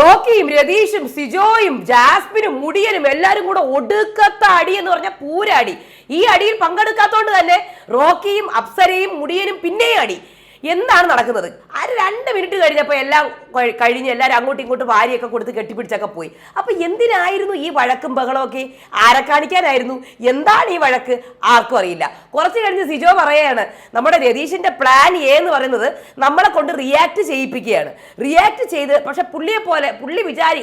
റോക്കിയും രതീഷും സിജോയും ജാസ്മിനും മുടിയനും എല്ലാരും കൂടെ ഒടുക്കത്ത അടി എന്ന് പറഞ്ഞ പൂരടി. ഈ അടിയിൽ പങ്കെടുക്കാത്തോണ്ട് തന്നെ റോക്കിയും അപ്സരയും മുടിയനും പിന്നെയും അടി. എന്താണ് നടക്കുന്നത്? ആ രണ്ട് മിനിറ്റ് കഴിഞ്ഞപ്പോൾ എല്ലാം കഴിഞ്ഞ് എല്ലാവരും അങ്ങോട്ടും ഇങ്ങോട്ടും വാരിയൊക്കെ കൊടുത്ത് കെട്ടിപ്പിടിച്ചൊക്കെ പോയി. അപ്പൊ എന്തിനായിരുന്നു ഈ വഴക്കും ബഹളമൊക്കെ? ആരെ കാണിക്കാനായിരുന്നു? എന്താണ് ഈ വഴക്ക്? ആർക്കും അറിയില്ല. കുറച്ച് കഴിഞ്ഞ് സിജോ പറയാണ് നമ്മുടെ രതീഷിന്റെ പ്ലാൻ എ എന്ന് പറയുന്നത് നമ്മളെ കൊണ്ട് റിയാക്ട് ചെയ്യിപ്പിക്കുകയാണ്. റിയാക്ട് ചെയ്ത് പക്ഷെ പുള്ളിയെ പോലെ പുള്ളി വിചാരി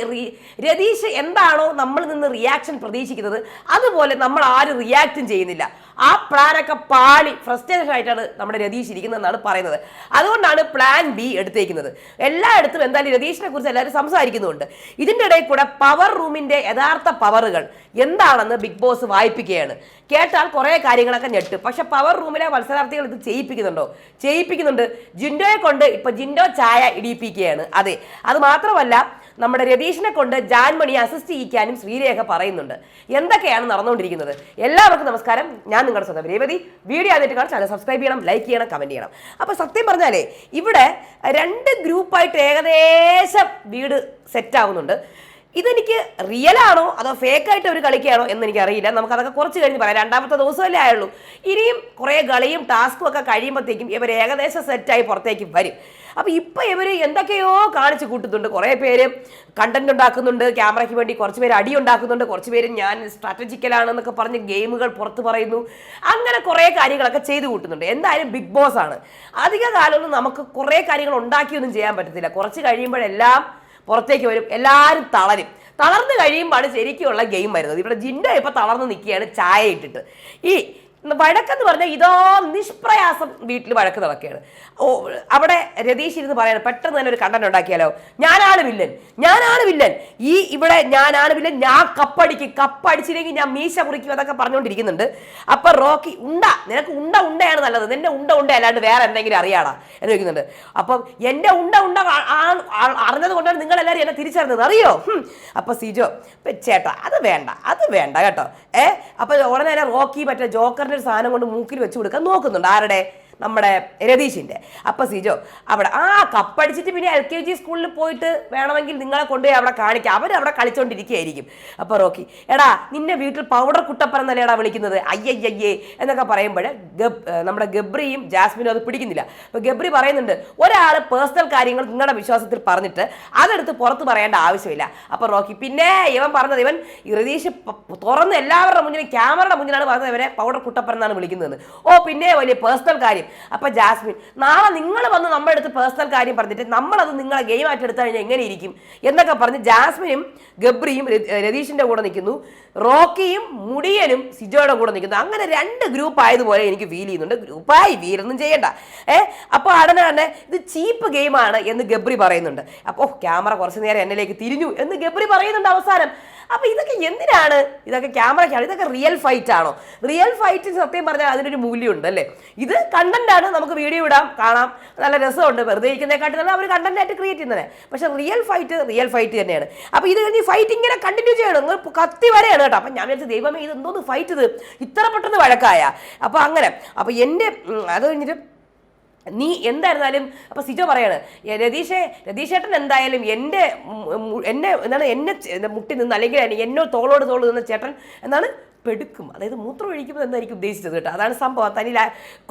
രതീഷ് എന്താണോ നമ്മൾ നിന്ന് റിയാക്ഷൻ പ്രതീക്ഷിക്കുന്നത് അതുപോലെ നമ്മൾ ആരും റിയാക്റ്റും ചെയ്യുന്നില്ല. ആ പ്ലാനൊക്കെ പാളി ഫ്രസ്ട്രേഷൻ ആയിട്ടാണ് നമ്മുടെ രതീഷ് ഇരിക്കുന്നതെന്നാണ് പറയുന്നത്. അതുകൊണ്ടാണ് പ്ലാൻ ബി എടുത്തേക്കുന്നത്. എല്ലായിടത്തും എന്തായാലും രതീഷിനെ കുറിച്ച് എല്ലാവരും സംസാരിക്കുന്നുണ്ട്. ഇതിന്റെ ഇടയിൽ കൂടെ പവർ റൂമിന്റെ യഥാർത്ഥ പവറുകൾ എന്താണെന്ന് ബിഗ് ബോസ് വായിപ്പിക്കുകയാണ്. കേട്ടാൽ കുറേ കാര്യങ്ങളൊക്കെ ഞെട്ടും. പക്ഷെ പവർ റൂമിലെ മത്സരാർത്ഥികൾ ഇത് ചെയ്യിപ്പിക്കുന്നുണ്ടോ? ചെയ്യിപ്പിക്കുന്നുണ്ട്. ജിൻഡോയെ കൊണ്ട് ഇപ്പൊ ജിൻഡോ ചായ ഇടിയിപ്പിക്കുകയാണ്. അതെ. അത് മാത്രമല്ല നമ്മുടെ രതീഷിനെ കൊണ്ട് ജാൻമണി അസിസ്റ്റ് ചെയ്യിക്കാനും ശ്രീരേഖ പറയുന്നുണ്ട്. എന്തൊക്കെയാണ് നടന്നുകൊണ്ടിരിക്കുന്നത്? എല്ലാവർക്കും നമസ്കാരം. ഞാൻ നിങ്ങളുടെ സ്വന്തം രേവതി. വീഡിയോ ആയിട്ട് കാണാൻ ചാനൽ സബ്സ്ക്രൈബ് ചെയ്യണം ലൈക്ക് ചെയ്യണം കമന്റ് ചെയ്യണം. അപ്പോൾ സത്യം പറഞ്ഞാലേ ഇവിടെ രണ്ട് ഗ്രൂപ്പായിട്ട് ഏകദേശം വീട് സെറ്റ് ആവുന്നുണ്ട്. ഇതെനിക്ക് റിയൽ ആണോ അതോ ഫേക്ക് ആയിട്ട് ഒരു കളിക്കുകയാണോ എന്ന് എനിക്ക് അറിയില്ല നമുക്ക് അതൊക്കെ കുറച്ച് കഴിഞ്ഞ് പറയാം. രണ്ടാമത്തെ ദിവസമല്ലേ ആയുള്ളൂ. ഇനിയും കുറേ കളിയും ടാസ്കും ഒക്കെ കഴിയുമ്പോഴത്തേക്കും ഇവർ ഏകദേശം സെറ്റായി പുറത്തേക്ക് വരും. അപ്പോൾ ഇപ്പോൾ ഇവർ എന്തൊക്കെയോ കാണിച്ചു കൂട്ടുന്നുണ്ട്. കുറേ പേര് കണ്ടന്റ് ഉണ്ടാക്കുന്നുണ്ട്. ക്യാമറയ്ക്ക് വേണ്ടി കുറച്ച് പേര് അടി ഉണ്ടാക്കുന്നുണ്ട്. കുറച്ച് പേര് ഞാൻ സ്ട്രാറ്റജിക്കലാണെന്നൊക്കെ പറഞ്ഞ് ഗെയിമുകൾ പുറത്ത് പറയുന്നു. അങ്ങനെ കുറേ കാര്യങ്ങളൊക്കെ ചെയ്തു കൂട്ടുന്നുണ്ട്. എന്തായാലും ബിഗ് ബോസ് ആണ്. അധിക കാലമൊന്നും നമുക്ക് കുറേ കാര്യങ്ങൾ ഉണ്ടാക്കിയൊന്നും ചെയ്യാൻ പറ്റത്തില്ല. കുറച്ച് കഴിയുമ്പോഴെല്ലാം പുറത്തേക്ക് വരും. എല്ലാവരും തളരും. തളർന്നു കഴിയുമ്പോഴാണ് ശരിക്കുള്ള ഗെയിം വരുന്നത്. ഇവിടെ ജിൻഡ ഇപ്പൊ തളർന്ന് നിൽക്കുകയാണ്. ചായ ഇട്ടിട്ട്. ഈ വഴക്കെന്ന് പറഞ്ഞാൽ ഇതോ നിഷ്പ്രയാസം വീട്ടിൽ വഴക്ക് നടക്കുകയാണ്. ഓ അവിടെ രതീഷ് ഇരുന്ന് പറയാണ് പെട്ടെന്ന് തന്നെ ഒരു കണ്ടന്റ് ഉണ്ടാക്കിയാലോ? ഞാനാണ് വില്ലൻ ഞാനാണ് വില്ലൻ. ഈ ഇവിടെ ഞാനാണ് വില്ലൻ ഞാൻ കപ്പടിക്കും കപ്പടിച്ചില്ലെങ്കിൽ ഞാൻ മീശ മുറിക്കും അതൊക്കെ പറഞ്ഞുകൊണ്ടിരിക്കുന്നുണ്ട്. അപ്പൊ റോക്കി ഉണ്ട നിനക്ക് ഉണ്ട ഉണ്ടയാണ് നല്ലത്. നിന്റെ ഉണ്ട ഉണ്ട അല്ലാണ്ട് വേറെ എന്തെങ്കിലും അറിയാടാ എന്ന് ചോദിക്കുന്നുണ്ട്. അപ്പം എന്റെ ഉണ്ട ഉണ്ട അറിഞ്ഞത് കൊണ്ടാണ് നിങ്ങൾ എല്ലാവരും എന്നെ തിരിച്ചറിഞ്ഞത് അറിയോ. അപ്പൊ സിജോ ചേട്ടാ അത് വേണ്ട അത് വേണ്ട കേട്ടോ. ഏ അപ്പൊ ഉടനെ റോക്കി മറ്റേ ജോക്കറിന്റെ ഒരു സാധനം കൊണ്ട് മൂക്കിൽ വെച്ച് കൊടുക്കാൻ നോക്കുന്നുണ്ട്. ആരുടെ? നമ്മുടെ രതീഷിന്റെ അപ്പം സിജോ അവിടെ ആ കപ്പടിച്ചിട്ട് പിന്നെ എൽ കെ ജി സ്കൂളിൽ പോയിട്ട് വേണമെങ്കിൽ നിങ്ങളെ കൊണ്ടുപോയി അവിടെ കാണിക്കാം. അവർ അവിടെ കളിച്ചോണ്ടിരിക്കുകയായിരിക്കും. അപ്പം റോക്കി എടാ നിന്നെ വീട്ടിൽ പൗഡർ കുട്ടപ്പൻ എന്നല്ലേടാ വിളിക്കുന്നത്? അയ്യയ്യേ എന്നൊക്കെ പറയുമ്പോൾ നമ്മുടെ ഗബ്രിയും ജാസ്മിനും അത് പിടിക്കുന്നില്ല. അപ്പോൾ ഗബ്രി പറയുന്നുണ്ട് ഒരാൾ പേഴ്സണൽ കാര്യങ്ങൾ നിങ്ങളുടെ വിശ്വാസത്തിൽ പറഞ്ഞിട്ട് അതെടുത്ത് പുറത്ത് പറയേണ്ട ആവശ്യമില്ല. അപ്പോൾ റോക്കി പിന്നെ ഇവൻ പറഞ്ഞത് ഇവൻ രതീഷ് തുറന്ന് എല്ലാവരുടെ മുന്നിൽ ക്യാമറയുടെ മുന്നിലാണ് പറഞ്ഞത് ഇവരെ പൗഡർ കുട്ടപ്പറന്നാണ് വിളിക്കുന്നത്. ഓ പിന്നെ വലിയ പേഴ്സണൽ കാര്യം. അപ്പൊ ജാസ്മിൻ നാളെ നിങ്ങൾ വന്ന് നമ്മുടെ അടുത്ത് പേഴ്സണൽ കാര്യം പറഞ്ഞിട്ട് നമ്മളത് നിങ്ങളെ ഗെയിം ആയിട്ട് എടുത്തു കഴിഞ്ഞാൽ എങ്ങനെ ഇരിക്കും? എന്നൊക്കെ പറഞ്ഞ് ജാസ്മിനും ഗബ്രിയും രതീഷിന്റെ കൂടെ നിൽക്കുന്നു. റോക്കിയും മുടിയനും സിജോയുടെ കൂടെ നിൽക്കുന്നു. അങ്ങനെ രണ്ട് ഗ്രൂപ്പ് ആയതുപോലെ എനിക്ക് ഫീൽ ചെയ്യുന്നുണ്ട്. ഗ്രൂപ്പായി വീരൊന്നും ചെയ്യണ്ട. ഏ അപ്പോൾ ഉടനെ തന്നെ ഇത് ചീപ്പ് ഗെയിമാണ് എന്ന് ഗബ്രി പറയുന്നുണ്ട്. അപ്പോൾ ക്യാമറ കുറച്ച് നേരം എന്നിലേക്ക് തിരിഞ്ഞു എന്ന് ഗബ്രി പറയുന്നുണ്ട് അവസാനം. അപ്പോൾ ഇതൊക്കെ എന്തിനാണ്? ഇതൊക്കെ ക്യാമറയ്ക്കാണ് ഇതൊക്കെ റിയൽ ഫൈറ്റ് ആണോ? റിയൽ ഫൈറ്റ് സത്യം പറഞ്ഞാൽ അതിനൊരു മൂല്യമുണ്ട് അല്ലേ? ഇത് കണ്ടന്റ് ആണ് നമുക്ക് വീഡിയോ ഇടാം കാണാം. നല്ല രസമുണ്ട്. വെറുതെ ഇരിക്കുന്നതിനെക്കാട്ടി നല്ല അവർ കണ്ടന്റ് ആയിട്ട് ക്രിയേറ്റ് ചെയ്യുന്നത്. പക്ഷെ റിയൽ ഫൈറ്റ് റിയൽ ഫൈറ്റ് തന്നെയാണ്. അപ്പോൾ ഇത് കഴിഞ്ഞ് ഫൈറ്റ് ഇങ്ങനെ കണ്ടിന്യൂ ചെയ്യണം. നിങ്ങൾ കത്തി വരെയാണ് കേട്ടോ. അപ്പം ഞാൻ വിചാരിച്ചു ദൈവമേ ഇത് എന്തോന്ന് ഫൈറ്റ് ഇത്? ഇത്ര പെട്ടെന്ന് വഴക്കായ. അപ്പോൾ അങ്ങനെ. അപ്പോൾ എന്റെ അത് കഴിഞ്ഞിട്ട് നീ എന്തായിരുന്നാലും അപ്പോൾ സിജോ പറയാണ് രതീഷേ രതീഷേട്ടൻ എന്തായാലും എന്റെ എന്നെ എന്താണ് എന്നെ മുട്ടി നിന്ന് അല്ലെങ്കിൽ എന്നോ തോളോട് തോൾ നിന്ന ചേട്ടൻ എന്താണ് പെടുക്കും. അതായത് മൂത്രം ഒഴിക്കുമ്പോൾ എന്നായിരിക്കും ഉദ്ദേശിച്ചത് കേട്ടോ? അതാണ് സംഭവം. തനി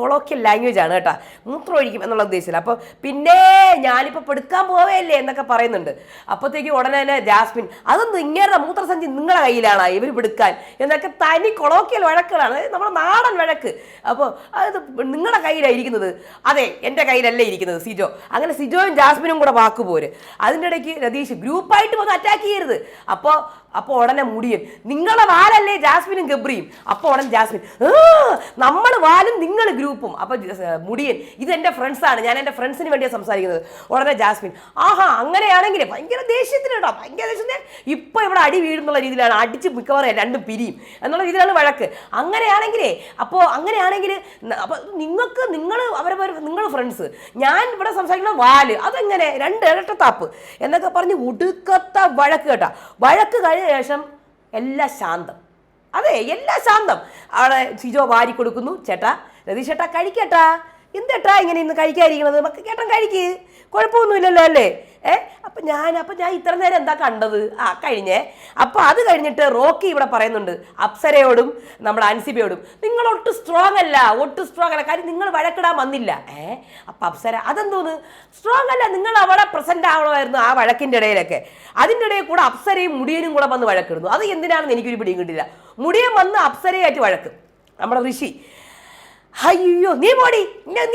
കൊളോക്കിയൽ ലാംഗ്വേജ് ആണ് കേട്ടോ. മൂത്രം ഒഴിക്കും എന്നുള്ള ഉദ്ദേശിച്ചില്ല അപ്പോൾ പിന്നെ ഞാനിപ്പോൾ പെടുക്കാൻ പോവേയല്ലേ എന്നൊക്കെ പറയുന്നുണ്ട്. അപ്പോഴത്തേക്ക് ഉടനെ തന്നെ ജാസ്മിൻ അതൊന്നും ഇങ്ങനെ മൂത്രസഞ്ചി നിങ്ങളുടെ കയ്യിലാണ് ഇവർ പെടുക്കാൻ? എന്നൊക്കെ തനി കൊളോക്കിയൽ വഴക്കുകളാണ്. നമ്മുടെ നാടൻ വഴക്ക്. അപ്പോൾ അത് നിങ്ങളുടെ കയ്യിലായിരിക്കുന്നത് അതെ എന്റെ കയ്യിലല്ലേ ഇരിക്കുന്നത് സിജോ. അങ്ങനെ സിജോയും ജാസ്മിനും കൂടെ വാക്ക് പോര് അതിന്റെ ഇടയ്ക്ക് രതീഷ് ഗ്രൂപ്പായിട്ട് വന്ന് അറ്റാക്ക് ചെയ്യരുത്. അപ്പോൾ അപ്പോൾ ഉടനെ മുടിയൻ നിങ്ങളുടെ വാലല്ലേ ജാസ്മിനും ഗബ്രിയും. അപ്പോൾ ഉടൻ ജാസ്മിൻ നമ്മൾ വാലും നിങ്ങൾ ഗ്രൂപ്പും. അപ്പോൾ മുടിയൻ ഇത് എന്റെ ഫ്രണ്ട്സാണ് ഞാൻ എന്റെ ഫ്രണ്ട്സിന് വേണ്ടിയാണ് സംസാരിക്കുന്നത്. ഉടനെ ജാസ്മിൻ ആഹാ അങ്ങനെയാണെങ്കിൽ ഭയങ്കര ദേഷ്യത്തിന് കേട്ടോ ഭയങ്കര ദേഷ്യത്തിന്. ഇപ്പോൾ ഇവിടെ അടി വീഴുന്നുള്ള രീതിയിലാണ് അടിച്ച് മിക്കവാറും രണ്ടും പിരിയും. എന്നുള്ള രീതിയിലാണ് വഴക്ക്. അങ്ങനെയാണെങ്കിലേ അപ്പോൾ അങ്ങനെയാണെങ്കിൽ അപ്പോൾ നിങ്ങൾക്ക് നിങ്ങൾ അവരെ നിങ്ങൾ ഫ്രണ്ട്സ് ഞാൻ ഇവിടെ സംസാരിക്കുന്ന വാൽ അതെങ്ങനെ? രണ്ട് ഇരട്ടത്താപ്പ് എന്നൊക്കെ പറഞ്ഞ് ഉടുക്കത്ത വഴക്ക് കേട്ടോ. വഴക്ക് കഴിഞ്ഞ ശേഷം എല്ലാം ശാന്തം. അതെ എല്ലാ ശാന്തം അവിടെ സിജോ വാരി കൊടുക്കുന്നു ചേട്ടാ രതീഷ് ചേട്ടാ കഴിക്കട്ടാ. എന്തേട്ടാ ഇങ്ങനെ ഇന്ന് കഴിക്കാതിരിക്കണത്? മക്ക കേട്ടൻ കഴിക്ക്. കുഴപ്പമൊന്നുമില്ലല്ലോ അല്ലേ? ഏ? അപ്പം ഞാൻ അപ്പം ഞാൻ ഇത്ര നേരം എന്താ കണ്ടത്? ആ കഴിഞ്ഞേ. അപ്പം അത് കഴിഞ്ഞിട്ട് റോക്കി ഇവിടെ പറയുന്നുണ്ട് അപ്സരയോടും നമ്മുടെ അൻസിബിയോടും നിങ്ങൾ ഒട്ടും സ്ട്രോങ് അല്ല ഒട്ടും സ്ട്രോങ് അല്ല. കാര്യം നിങ്ങൾ വഴക്കിടാൻ വന്നില്ല. ഏ? അപ്പം അപ്സര അതെന്തോന്ന്? സ്ട്രോങ് അല്ല നിങ്ങൾ അവിടെ പ്രസന്റ് ആവണമായിരുന്നു ആ വഴക്കിന്റെ ഇടയിലൊക്കെ. അതിന്റെ ഇടയിൽ കൂടെ അപ്സരയും മുടിയനും കൂടെ വന്ന് വഴക്കിടുന്നു. അത് എന്തിനാണെന്ന് എനിക്കൊരു പിടിയും കിട്ടില്ല മുടിയൻ വന്ന് അപ്സരയായിട്ട് വഴക്ക്. നമ്മുടെ ഋഷി. അയ്യോ നീ പോടി.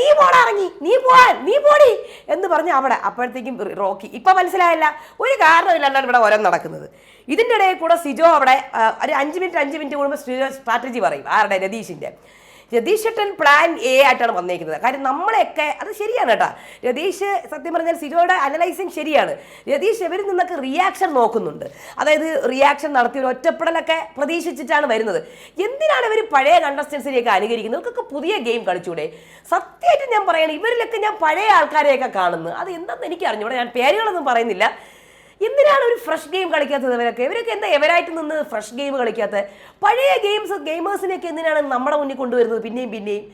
നീ പോടാ ഇറങ്ങി. നീ പോവാൻ നീ പോടി എന്ന് പറഞ്ഞ് അവിടെ അപ്പോഴത്തേക്കും റോക്കി. ഇപ്പൊ മനസ്സിലായല്ല. ഒരു കാരണമില്ലാണ്ടാണ് ഇവിടെ ഓരോ നടക്കുന്നത്. ഇതിന്റെ ഇടയിൽ കൂടെ സിജോ അവിടെ ഒരു അഞ്ച് മിനിറ്റ് അഞ്ച് മിനിറ്റ് കൂടുമ്പോൾ സ്ട്രാറ്റജി പറയും. ആരുടെ? രതീഷിന്റെ രതീഷ് ഏട്ടൻ പ്ലാൻ എ ആയിട്ടാണ് വന്നേക്കുന്നത്. കാര്യം നമ്മളെയൊക്കെ അത് ശരിയാണ് കേട്ടോ. രതീഷ് സത്യം പറഞ്ഞാൽ സിജോയുടെ അനലൈസിങ് ശരിയാണ്. രതീഷ് ഇവരിൽ നിന്നൊക്കെ റിയാക്ഷൻ നോക്കുന്നുണ്ട്. അതായത് റിയാക്ഷൻ നടത്തി ഒരു ഒറ്റപ്പെടലൊക്കെ പ്രതീക്ഷിച്ചിട്ടാണ് വരുന്നത്. എന്തിനാണ് ഇവർ പഴയ കണ്ടസ്റ്റൻസിനെയൊക്കെ അനുകരിക്കുന്നത്? ഇവർക്കൊക്കെ പുതിയ ഗെയിം കളിച്ചൂടെ. സത്യമായിട്ട് ഞാൻ പറയണം ഇവരിലൊക്കെ ഞാൻ പഴയ ആൾക്കാരെയൊക്കെ കാണുന്നു. അത് എന്താണെന്ന് എനിക്ക് അറിഞ്ഞൂടെ ഞാൻ പേരുകളൊന്നും പറയുന്നില്ല. എന്തിനാണ് ഒരു ഫ്രഷ് ഗെയിം കളിക്കാത്തത് ഇവരൊക്കെ? ഇവരൊക്കെ എന്താ എവരായിട്ട് നിന്ന് ഫ്രഷ് ഗെയിം കളിക്കാത്തത് പഴയ ഗെയിംസ് ഗെയിമേഴ്സിനെയൊക്കെ എന്തിനാണ് നമ്മുടെ മുന്നിൽ കൊണ്ടുവരുന്നത് പിന്നെയും പിന്നെയും?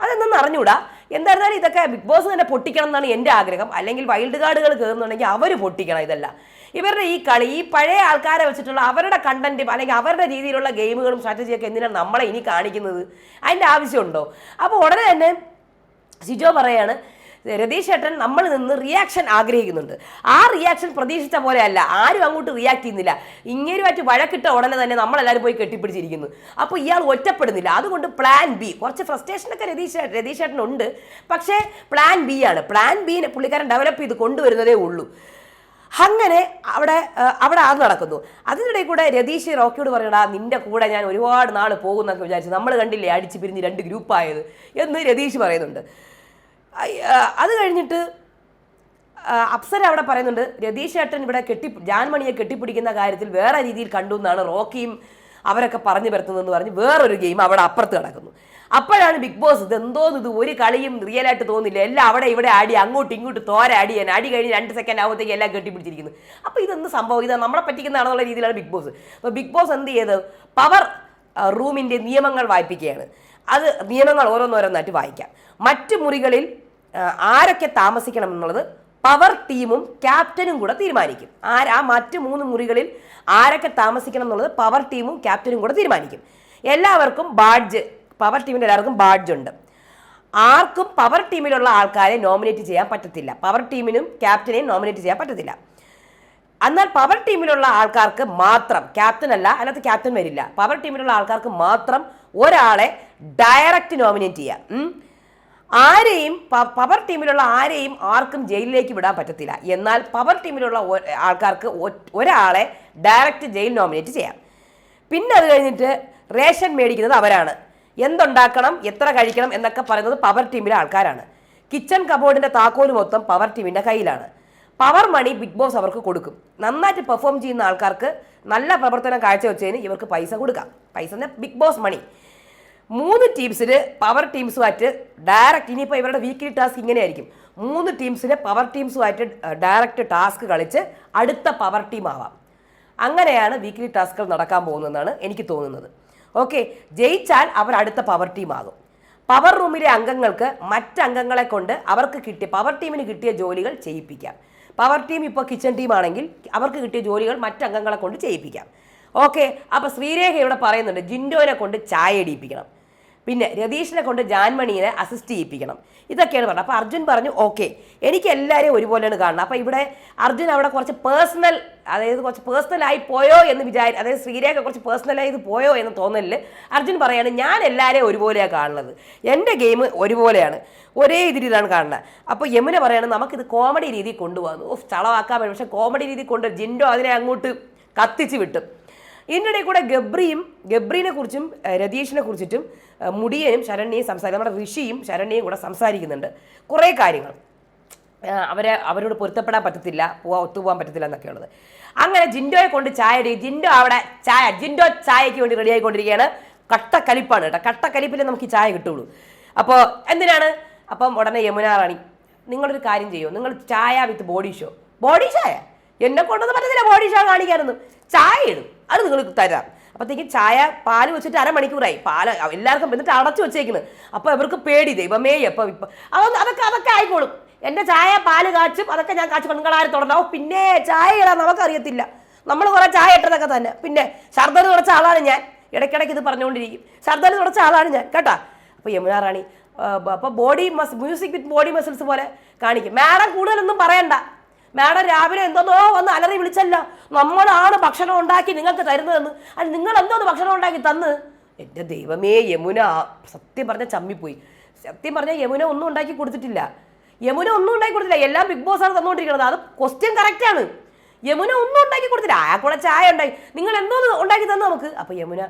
അതെന്നൊന്ന് അറിഞ്ഞൂടാ? എന്തായിരുന്നാലും ഇതൊക്കെ ബിഗ് ബോസ് തന്നെ പൊട്ടിക്കണം എന്നാണ് എന്റെ ആഗ്രഹം. അല്ലെങ്കിൽ വൈൽഡ് കാർഡുകൾ കയറുന്നുണ്ടെങ്കിൽ അവർ പൊട്ടിക്കണം ഇതല്ല. ഇവരുടെ ഈ കളി ഈ പഴയ ആൾക്കാരെ വെച്ചിട്ടുള്ള അവരുടെ കണ്ടന്റും അല്ലെങ്കിൽ അവരുടെ രീതിയിലുള്ള ഗെയിമുകളും സ്ട്രാറ്റജിയൊക്കെ എന്തിനാണ് നമ്മളെ ഇനി കാണിക്കുന്നത്? അതിന്റെ ആവശ്യമുണ്ടോ? അപ്പോൾ ഉടനെ തന്നെ സിജോ പറയാണ് രതീഷ് ഏട്ടൻ നമ്മൾ നിന്ന് റിയാക്ഷൻ ആഗ്രഹിക്കുന്നുണ്ട്. ആ റിയാക്ഷൻ പ്രതീക്ഷിച്ച പോലെ അല്ല. ആരും അങ്ങോട്ട് റിയാക്ട് ചെയ്യുന്നില്ല. ഇങ്ങേരുമായിട്ട് വഴക്കിട്ട ഉടനെ തന്നെ നമ്മളെല്ലാവരും പോയി കെട്ടിപ്പിടിച്ചിരിക്കുന്നു. അപ്പോൾ ഇയാൾ ഒറ്റപ്പെടുന്നില്ല. അതുകൊണ്ട് പ്ലാൻ ബി കുറച്ച് ഫ്രസ്ട്രേഷനൊക്കെ രതീഷ് രതീഷ് ഏട്ടനുണ്ട് പക്ഷേ പ്ലാൻ ബി ആണ്. പ്ലാൻ ബി പുള്ളിക്കാരൻ ഡെവലപ്പ് ചെയ്ത് കൊണ്ടുവരുന്നതേ ഉള്ളൂ. അങ്ങനെ അവിടെ അവിടെ അത് നടക്കുന്നു. അതിനിടയിൽ കൂടെ രതീഷ് റോക്കിയോട് പറയടാ നിന്റെ കൂടെ ഞാൻ ഒരുപാട് നാൾ പോകുന്നൊക്കെ വിചാരിച്ചു നമ്മൾ കണ്ടില്ലേ അടിച്ച് പിരിഞ്ഞ് രണ്ട് ഗ്രൂപ്പായത് എന്ന് രതീഷ് പറയുന്നുണ്ട്. അത് കഴിഞ്ഞിട്ട് അപ്സര അവിടെ പറയുന്നുണ്ട് രതീഷ് ഏട്ടൻ ഇവിടെ കെട്ടി ജാൻമണിയെ കെട്ടിപ്പിടിക്കുന്ന കാര്യത്തിൽ വേറെ രീതിയിൽ കണ്ടു എന്നാണ് റോക്കിയും അവരൊക്കെ പറഞ്ഞു വരുത്തുന്നതെന്ന് പറഞ്ഞ് വേറൊരു ഗെയിം അവിടെ അപ്പുറത്ത് കിടക്കുന്നു. അപ്പോഴാണ് ബിഗ് ബോസ് ഇത് എന്തോന്ന് ഇത് ഒരു കളിയും റിയലായിട്ട് തോന്നില്ല. എല്ലാം അവിടെ ഇവിടെ ആടി അങ്ങോട്ടും ഇങ്ങോട്ടും തോര അടിയാൻ അടി കഴിഞ്ഞ് രണ്ട് സെക്കൻഡ് ആകുമ്പോഴത്തേക്ക് എല്ലാം കെട്ടിപ്പിടിച്ചിരിക്കുന്നു. അപ്പോൾ ഇതെന്ത് സംഭവം? ഇത് നമ്മളെ പറ്റിക്കുന്നതാണെന്നുള്ള രീതിയിലാണ് ബിഗ് ബോസ്. അപ്പോൾ ബിഗ് ബോസ് എന്ത് ചെയ്ത്? പവർ റൂമിന്റെ നിയമങ്ങൾ വായിപ്പിക്കുകയാണ്. അത് നിയമങ്ങൾ ഓരോന്നോരോന്നായിട്ട് വായിക്കാം. മറ്റ് മുറികളിൽ ആരൊക്കെ താമസിക്കണം എന്നുള്ളത് പവർ ടീമും ക്യാപ്റ്റനും കൂടെ തീരുമാനിക്കും. ആരാ മറ്റ് മൂന്ന് മുറികളിൽ ആരൊക്കെ താമസിക്കണം എന്നുള്ളത് പവർ ടീമും ക്യാപ്റ്റനും കൂടെ തീരുമാനിക്കും. എല്ലാവർക്കും ബാഡ്ജ് പവർ ടീമിന്റെ എല്ലാവർക്കും ബാഡ്ജ് ഉണ്ട്. ആർക്കും പവർ ടീമിലുള്ള ആൾക്കാരെ നോമിനേറ്റ് ചെയ്യാൻ പറ്റത്തില്ല. പവർ ടീമിനും ക്യാപ്റ്റനെയും നോമിനേറ്റ് ചെയ്യാൻ പറ്റത്തില്ല. എന്നാൽ പവർ ടീമിലുള്ള ആൾക്കാർക്ക് മാത്രം ക്യാപ്റ്റൻ അല്ല അതിനകത്ത് ക്യാപ്റ്റൻ വരില്ല. പവർ ടീമിലുള്ള ആൾക്കാർക്ക് മാത്രം ഒരാളെ ഡയറക്റ്റ് നോമിനേറ്റ് ചെയ്യാം. ആരെയും പവർ ടീമിലുള്ള ആരെയും ആർക്കും ജയിലിലേക്ക് വിടാൻ പറ്റത്തില്ല. എന്നാൽ പവർ ടീമിലുള്ള ആൾക്കാർക്ക് ഒരാളെ ഡയറക്റ്റ് ജയിൽ നോമിനേറ്റ് ചെയ്യാം. പിന്നെ അത് കഴിഞ്ഞിട്ട് റേഷൻ മേടിക്കുന്നത് അവരാണ്. എന്തുണ്ടാക്കണം എത്ര കഴിക്കണം എന്നൊക്കെ പറയുന്നത് പവർ ടീമിലെ ആൾക്കാരാണ്. കിച്ചൺ കബോർഡിന്റെ താക്കോൽ മൊത്തം പവർ ടീമിന്റെ കയ്യിലാണ്. പവർ മണി ബിഗ് ബോസ് അവർക്ക് കൊടുക്കും. നന്നായിട്ട് പെർഫോം ചെയ്യുന്ന ആൾക്കാർക്ക് നല്ല പ്രവർത്തനം കാഴ്ചവെച്ചതിന് ഇവർക്ക് പൈസ കൊടുക്കാം. പൈസ ബിഗ് ബോസ് മണി. മൂന്ന് ടീംസിൽ പവർ ടീംസുമായിട്ട് ഡയറക്റ്റ് ഇനിയിപ്പോൾ ഇവരുടെ വീക്കിലി ടാസ്ക് ഇങ്ങനെയായിരിക്കും. മൂന്ന് ടീംസിന് പവർ ടീംസുമായിട്ട് ഡയറക്റ്റ് ടാസ്ക് കളിച്ച് അടുത്ത പവർ ടീം ആവാം. അങ്ങനെയാണ് വീക്കിലി ടാസ്കുകൾ നടക്കാൻ പോകുന്നതെന്നാണ് എനിക്ക് തോന്നുന്നത്. ഓക്കെ ജയിച്ചാൽ അവർ അടുത്ത പവർ ടീം ആകും. പവർ റൂമിലെ അംഗങ്ങൾക്ക് മറ്റ് അംഗങ്ങളെ കൊണ്ട് അവർക്ക് കിട്ടിയ പവർ ടീമിന് കിട്ടിയ ജോലികൾ ചെയ്യിപ്പിക്കാം. പവർ ടീം ഇപ്പോൾ കിച്ചൺ ടീം ആണെങ്കിൽ അവർക്ക് കിട്ടിയ ജോലികൾ മറ്റ് അംഗങ്ങളെ കൊണ്ട് ചെയ്യിപ്പിക്കാം. ഓക്കെ അപ്പോൾ ശ്രീരേഖ ഇവിടെ പറയുന്നുണ്ട് ജിൻഡോനെ കൊണ്ട് ചായ ഇടിയിപ്പിക്കണം പിന്നെ രതീഷിനെ കൊണ്ട് ജാൻമണിയെ അസിസ്റ്റ് ചെയ്യിപ്പിക്കണം. ഇതൊക്കെയാണ് പറഞ്ഞത്. അപ്പോൾ അർജുൻ പറഞ്ഞു ഓക്കെ എനിക്ക് എല്ലാവരെയും ഒരുപോലെയാണ് കാണുന്നത്. അപ്പോൾ ഇവിടെ അർജുൻ അവിടെ കുറച്ച് പേഴ്സണൽ അതായത് കുറച്ച് പേഴ്സണലായി പോയോ എന്ന് വിചാരി അതായത് ശ്രീരേഖ കുറച്ച് പേഴ്സണലായി ഇത് പോയോ എന്ന് തോന്നലിൽ അർജുൻ പറയാണ് ഞാൻ എല്ലാവരെയും ഒരുപോലെയാണ് കാണുന്നത്. എന്റെ ഗെയിം ഒരുപോലെയാണ്. ഒരേ രീതിയിലാണ് കാണുന്നത്. അപ്പോൾ യമുന പറയാണ് നമുക്കിത് കോമഡി രീതിയിൽ കൊണ്ടുപോകുന്നു. ഓഫ് ചളവാക്കാൻ പറ്റും. പക്ഷേ കോമഡി രീതി കൊണ്ട് ജിൻഡോ അതിനെ അങ്ങോട്ട് കത്തിച്ച് വിട്ടും. ഇതിനിടെ കൂടെ ഗബ്രിയും ഗബ്രീനെ കുറിച്ചും രതീഷിനെ കുറിച്ചിട്ടും മുടിയനും ശരണ്യയും സംസാരിക്കും. നമ്മുടെ ഋഷിയും ശരണ്യയും കൂടെ സംസാരിക്കുന്നുണ്ട്. കുറേ കാര്യങ്ങൾ. അവരെ അവരോട് പൊരുത്തപ്പെടാൻ പറ്റത്തില്ല പോവാ ഒത്തുപോകാൻ പറ്റത്തില്ല എന്നൊക്കെയുള്ളത് അങ്ങനെ ജിൻഡോയെ കൊണ്ട് ചായ ജിൻഡോ അവിടെ ചായ ജിൻഡോ ചായയ്ക്ക് വേണ്ടി റെഡി ആയിക്കൊണ്ടിരിക്കുകയാണ്. കട്ടക്കലിപ്പാണ് കേട്ടോ. കട്ടക്കലിപ്പിൽ നമുക്ക് ഈ ചായ കിട്ടുള്ളൂ. അപ്പോൾ എന്തിനാണ്? അപ്പം ഉടനെ യമുന റാണി നിങ്ങളൊരു കാര്യം ചെയ്യോ? നിങ്ങൾ ചായ വിത്ത് ബോഡി ഷോ. ബോഡി ചായ? എന്നെ കൊണ്ടൊന്നും പറ്റത്തില്ല ബോഡി ഷോ കാണിക്കാനൊന്നും. ചായ ഇടും. അത് നിങ്ങൾ തരാം. അപ്പോഴത്തേക്കും ചായ പാൽ വെച്ചിട്ട് അരമണിക്കൂറായി. പാൽ എല്ലാവർക്കും എന്നിട്ട് അടച്ചു വെച്ചേക്കുന്നത് അപ്പോൾ ഇവർക്ക് പേടി. ദൈവമേ എപ്പോൾ ഇപ്പം അതൊന്നും അതൊക്കെ അതൊക്കെ ആയിക്കോളും. എന്റെ ചായ പാൽ കാച്ചും അതൊക്കെ ഞാൻ കാച്ചു പെൺകളാരെ തുടരണം പിന്നെ ചായ ഇടാൻ നമുക്കറിയത്തില്ല. നമ്മൾ കുറേ ചായ ഇട്ടതൊക്കെ തന്നെ. പിന്നെ ശർദ്ദൽ തുടച്ച ആളാണ് ഞാൻ. ഇടയ്ക്കിടയ്ക്ക് ഇത് പറഞ്ഞുകൊണ്ടിരിക്കും. ശർദ്ദൽ തുടച്ച ആളാണ് ഞാൻ. കേട്ടോ? അപ്പോൾ യമുന റാണി അപ്പോൾ ബോഡി മസ് മ്യൂസിക് വിത്ത് ബോഡി മസിൽസ് പോലെ കാണിക്കും. മാഡം കൂടുതലൊന്നും പറയണ്ട. മാഡം രാവിലെ എന്തെന്നോ വന്ന് അലറി വിളിച്ചല്ലോ. നമ്മളാണ് ഭക്ഷണം ഉണ്ടാക്കി നിങ്ങൾക്ക് തരുന്നതെന്ന്. അത് നിങ്ങൾ എന്തോന്ന് ഭക്ഷണം ഉണ്ടാക്കി തന്ന്? എന്റെ ദൈവമേ യമുന. സത്യം പറഞ്ഞ ചമ്മിപ്പോയി. സത്യം പറഞ്ഞ യമുന ഒന്നും ഉണ്ടാക്കി കൊടുത്തിട്ടില്ല. യമുന ഒന്നും ഉണ്ടാക്കി കൊടുത്തില്ല. എല്ലാം ബിഗ് ബോസ് ആണ് തന്നുകൊണ്ടിരിക്കുന്നത്. അത് ക്വസ്റ്റ്യൻ കറക്റ്റ് ആണ്. യമുന ഒന്നും ഉണ്ടാക്കി കൊടുത്തില്ല. ആ കൂടെ ചായ ഉണ്ടായി. നിങ്ങൾ എന്തോ ഉണ്ടാക്കി തന്നു നമുക്ക്? അപ്പോൾ യമുന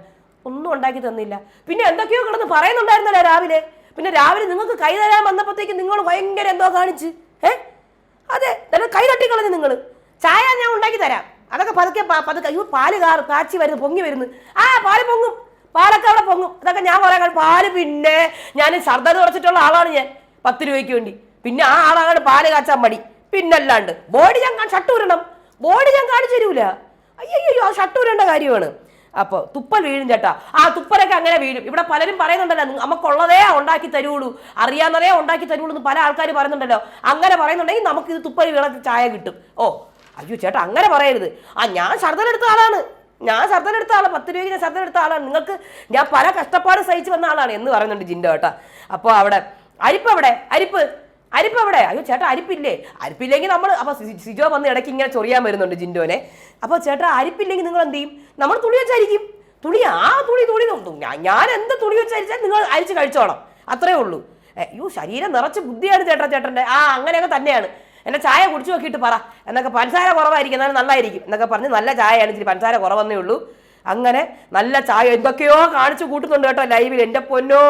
ഒന്നും ഉണ്ടാക്കി തന്നില്ല. പിന്നെ എന്തൊക്കെയോ കിടന്ന് പറയുന്നുണ്ടായിരുന്നല്ലോ രാവിലെ. പിന്നെ രാവിലെ നിങ്ങൾക്ക് കൈ തരാൻ വന്നപ്പോഴത്തേക്ക് നിങ്ങൾ ഭയങ്കര എന്തോ കാണിച്ച്. ഏ? നല്ല കൈ തട്ടിക്കളഞ്ഞു നിങ്ങൾ ചായ ഞാൻ ഉണ്ടാക്കി തരാം. അതൊക്കെ പതുക്കെ പതുക്കെ. അയ്യോ പാൽ കാർ കാച്ചി വരുന്നു പൊങ്ങി വരുന്നു. ആ പാൽ പൊങ്ങും. പാലൊക്കെ അവിടെ പൊങ്ങും. അതൊക്കെ ഞാൻ പറയാൻ പാൽ പിന്നെ ഞാൻ സർദർ കുറച്ചിട്ടുള്ള ആളാണ് ഞാൻ പത്ത് രൂപയ്ക്ക് വേണ്ടി. പിന്നെ ആ ആളാണ് പാൽ കാച്ചാൻ മടി. പിന്നല്ലാണ്ട് ബോഡി ഞാൻ ഷട്ട് ഉരണം ബോഡി ഞാൻ കാണിച്ചു തരൂല. അയ്യോ അയ്യോ ഷട്ട് ഉരേണ്ട കാര്യമാണ്. അപ്പോൾ തുപ്പൽ വീഴും ചേട്ടാ. ആ തുപ്പലൊക്കെ അങ്ങനെ വീഴും. ഇവിടെ പലരും പറയുന്നുണ്ടല്ലോ "നിങ്ങ- നമുക്കുള്ളതേ ഉണ്ടാക്കി തരുള്ളൂ. അറിയാവുന്നതേ ഉണ്ടാക്കി തരുള്ളൂ എന്ന് പല ആൾക്കാർ പറയുന്നുണ്ടല്ലോ. അങ്ങനെ പറയുന്നുണ്ടെങ്കിൽ നമുക്ക് ഇത് തുപ്പൽ വീണ ചായ കിട്ടും. ഓ അയ്യോ ചേട്ടാ അങ്ങനെ പറയരുത്. ആ ഞാൻ ശർദ്ദനെടുത്ത ആളാണ്. ഞാൻ ശർദ്ദനെടുത്ത ആളാണ്. പത്ത് രൂപയ്ക്ക് ഞാൻ ശർദ്ദനെടുത്ത ആളാണ്. നിങ്ങൾക്ക് ഞാൻ പല കഷ്ടപ്പാട് സഹിച്ചു വന്ന ആളാണ് എന്ന് പറയുന്നുണ്ട് ജിൻഡോ ചേട്ടാ അപ്പോൾ അവിടെ അരിപ്പ് എവിടെ? അരിപ്പ് അരിപ്പ് എവിടെ? അയ്യോ ചേട്ടാ അരിപ്പില്ലേ? അരിപ്പില്ലെങ്കിൽ നമ്മൾ അപ്പോൾ സിജോ വന്ന് ഇടയ്ക്ക് ഇങ്ങനെ ചൊറിയാൻ വരുന്നുണ്ട് ജിൻഡോനെ. അപ്പോൾ ചേട്ടാ അരിപ്പില്ലെങ്കിൽ നിങ്ങൾ എന്ത് ചെയ്യും? നമ്മൾ തുണി വെച്ചായിരിക്കും. തുണി ആ തുണി തുണി ഞാൻ- ഞാൻ എന്ത് തുണി വെച്ചരിച്ചാൽ നിങ്ങൾ അരിച്ച് കഴിച്ചോണം അത്രേ ഉള്ളൂ. അയ്യോ ശരീരം നിറച്ച് ബുദ്ധിയാണ് ചേട്ടാ ചേട്ടന്റെ. ആ അങ്ങനെയൊക്കെ തന്നെയാണ്. എന്നെ ചായ കുടിച്ചു നോക്കിയിട്ട് പറ. എന്നൊക്കെ പഞ്ചസാര കുറവായിരിക്കും എന്നാലും നന്നായിരിക്കും. എന്നൊക്കെ പറഞ്ഞ് നല്ല ചായയാണ് ഇച്ചിരി പഞ്ചസാര കുറവെന്നേ ഉള്ളൂ. അങ്ങനെ നല്ല ചായ എന്തൊക്കെയോ കാണിച്ചു കൂട്ടുന്നുണ്ട് കേട്ടോ ലൈവിൽ എന്റെ പൊന്നോ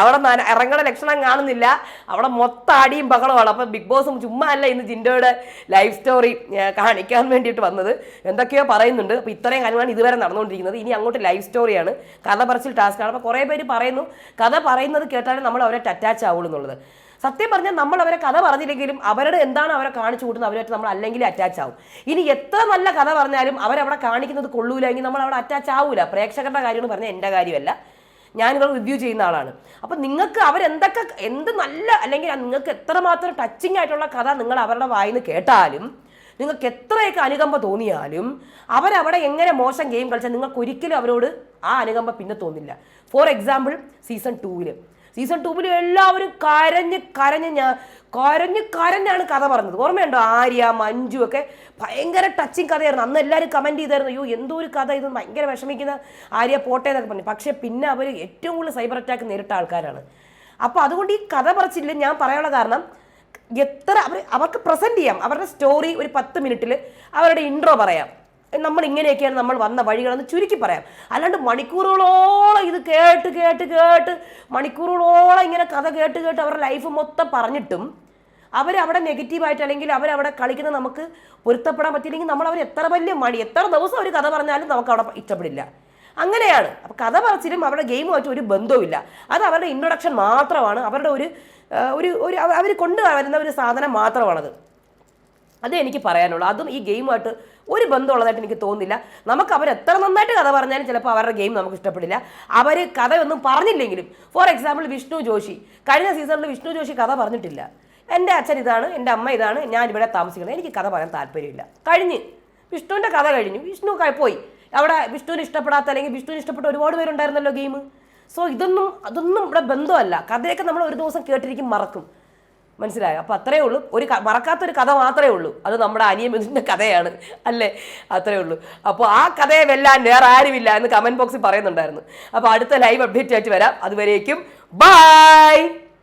അവിടെ ഇറങ്ങണ ലക്ഷണം കാണുന്നില്ല. അവിടെ മൊത്തം അടിയും ബഹളമാണ്. അപ്പം ബിഗ് ബോസും ചുമ്മാ അല്ല ഇന്ന് ജിൻഡോയുടെ ലൈഫ് സ്റ്റോറി കാണിക്കാൻ വേണ്ടിയിട്ട് വന്നത്. എന്തൊക്കെയോ പറയുന്നുണ്ട്. അപ്പോൾ ഇത്രയും കാര്യമാണ് ഇതുവരെ നടന്നുകൊണ്ടിരിക്കുന്നത്. ഇനി അങ്ങോട്ട് ലൈഫ് സ്റ്റോറിയാണ്. കഥ പറച്ചിൽ ടാസ്ക്കാണ് അപ്പോൾ കുറേ പേര് പറയുന്നു. കഥ പറയുന്നത് കേട്ടാലും നമ്മൾ അവരെ അറ്റാച്ച് ആവുള്ളൂ എന്നുള്ളത്. സത്യം പറഞ്ഞാൽ നമ്മൾ അവരെ കഥ പറഞ്ഞില്ലെങ്കിലും അവരുടെ എന്താണ് അവരെ കാണിച്ചു കൂട്ടുന്നത് അവരുമായിട്ട് നമ്മൾ അല്ലെങ്കിൽ അറ്റാച്ച് ആവും. ഇനി എത്ര നല്ല കഥ പറഞ്ഞാലും അവരവിടെ കാണിക്കുന്നത് കൊള്ളൂല എങ്കിൽ നമ്മൾ അവിടെ അറ്റാച്ച് ആവൂല. പ്രേക്ഷകരുടെ കാര്യമെന്ന് പറഞ്ഞാൽ എന്റെ കാര്യമല്ല. ഞാനിവർ റിവ്യൂ ചെയ്യുന്ന ആളാണ്. അപ്പം നിങ്ങൾക്ക് അവരെന്തൊക്കെ എന്ത് നല്ല അല്ലെങ്കിൽ നിങ്ങൾക്ക് എത്രമാത്രം ടച്ചിങ് ആയിട്ടുള്ള കഥ നിങ്ങൾ അവരുടെ വായിന്ന് കേട്ടാലും നിങ്ങൾക്ക് എത്രയൊക്കെ അനുകമ്പ തോന്നിയാലും അവരവിടെ എങ്ങനെ മോശം ഗെയിം കളിച്ചാൽ നിങ്ങൾക്ക് ഒരിക്കലും അവരോട് ആ അനുകമ്പ പിന്നെ തോന്നില്ല. ഫോർ എക്സാമ്പിൾ സീസൺ ടൂവിൽ സീസൺ ടൂവിൽ എല്ലാവരും കരഞ്ഞ് കരഞ്ഞ് ഞാൻ കരഞ്ഞ് കരഞ്ഞാണ് കഥ പറഞ്ഞത്. ഓർമ്മയുണ്ടോ? ആര്യ മഞ്ജു ഒക്കെ ഭയങ്കര ടച്ചിങ് കഥയായിരുന്നു. അന്ന് എല്ലാവരും കമന്റ് ചെയ്തായിരുന്നു അയ്യോ എന്തോ ഒരു കഥ ഇത് ഭയങ്കര വിഷമിക്കുന്ന ആര്യ പോട്ടെ എന്നൊക്കെ പറഞ്ഞു. പക്ഷേ പിന്നെ അവർ ഏറ്റവും കൂടുതൽ സൈബർ അറ്റാക്ക് നേരിട്ട ആൾക്കാരാണ്. അപ്പോൾ അതുകൊണ്ട് ഈ കഥ പറച്ചില്ല ഞാൻ പറയാനുള്ള കാരണം എത്ര അവർ അവർക്ക് പ്രസന്റ് ചെയ്യാം. അവരുടെ സ്റ്റോറി ഒരു പത്ത് മിനിറ്റിൽ അവരുടെ ഇൻട്രോ പറയാം. നമ്മൾ ഇങ്ങനെയൊക്കെയാണ് നമ്മൾ വന്ന വഴികളെന്ന് ചുരുക്കി പറയാം. അല്ലാണ്ട് മണിക്കൂറുകളോളം ഇത് കേട്ട് കേട്ട് കേട്ട് മണിക്കൂറുകളോളം ഇങ്ങനെ കഥ കേട്ട് കേട്ട് അവരുടെ ലൈഫ് മൊത്തം പറഞ്ഞിട്ടും അവരവിടെ നെഗറ്റീവായിട്ട് അല്ലെങ്കിൽ അവരവിടെ കളിക്കുന്നത് നമുക്ക് പൊരുത്തപ്പെടാൻ പറ്റിയില്ലെങ്കിൽ നമ്മൾ അവർ എത്ര വലിയ മണി എത്ര ദിവസം ഒരു കഥ പറഞ്ഞാലും നമുക്ക് അവിടെ ഇഷ്ടപ്പെടില്ല. അങ്ങനെയാണ്. അപ്പോൾ കഥ പറച്ചിലും അവരുടെ ഗെയിമുമായിട്ട് ഒരു ബന്ധവുമില്ല അത് അവരുടെ ഇൻട്രൊഡക്ഷൻ മാത്രമാണ്. അവരുടെ ഒരു ഒരു ഒരു അവർ കൊണ്ടുവരുന്ന ഒരു സാധനം മാത്രമാണത്. അതേ എനിക്ക് പറയാനുള്ളൂ. അതും ഈ ഗെയിമായിട്ട് ഒരു ബന്ധമുള്ളതായിട്ട് എനിക്ക് തോന്നുന്നില്ല. നമുക്ക് അവർ എത്ര നന്നായിട്ട് കഥ പറഞ്ഞാലും ചിലപ്പോൾ അവരുടെ ഗെയിം നമുക്ക് ഇഷ്ടപ്പെടില്ല. അവർ കഥയൊന്നും പറഞ്ഞില്ലെങ്കിലും ഫോർ എക്സാമ്പിൾ വിഷ്ണു ജോഷി. കഴിഞ്ഞ സീസണിൽ വിഷ്ണു ജോഷി കഥ പറഞ്ഞിട്ടില്ല. എന്റെ അച്ഛൻ ഇതാണ് എന്റെ അമ്മ ഇതാണ് ഞാൻ ഇവിടെ താമസിക്കുന്നത്. എനിക്ക് കഥ പറയാൻ താല്പര്യമില്ല. കഴിഞ്ഞ്. വിഷ്ണുവിന്റെ കഥ കഴിഞ്ഞു. വിഷ്ണു പോയി. അവിടെ വിഷ്ണുവിന് ഇഷ്ടപ്പെടാത്ത അല്ലെങ്കിൽ വിഷ്ണുവിന് ഇഷ്ടപ്പെട്ട ഒരുപാട് പേരുണ്ടായിരുന്നല്ലോ ഗെയിം. സോ ഇതൊന്നും അതൊന്നും ഇവിടെ ബന്ധമല്ല. കഥയൊക്കെ നമ്മൾ ഒരു ദിവസം കേട്ടിരിക്കും മറക്കും. മനസ്സിലായോ? അപ്പോൾ അത്രയേ ഉള്ളൂ. ഒരു മറക്കാത്തൊരു കഥ മാത്രമേ ഉള്ളൂ. അത് നമ്മുടെ അനിയമിതിന്റെ കഥയാണ്. അല്ലേ? അത്രയേ ഉള്ളൂ. അപ്പോൾ ആ കഥയെ വെല്ലാൻ വേറെ ആരുമില്ല എന്ന് കമന്റ് ബോക്സിൽ പറയുന്നുണ്ടായിരുന്നു. അപ്പോൾ അടുത്ത ലൈവ് അപ്ഡേറ്റ് ആയിട്ട് വരാം. അതുവരേക്കും ബൈ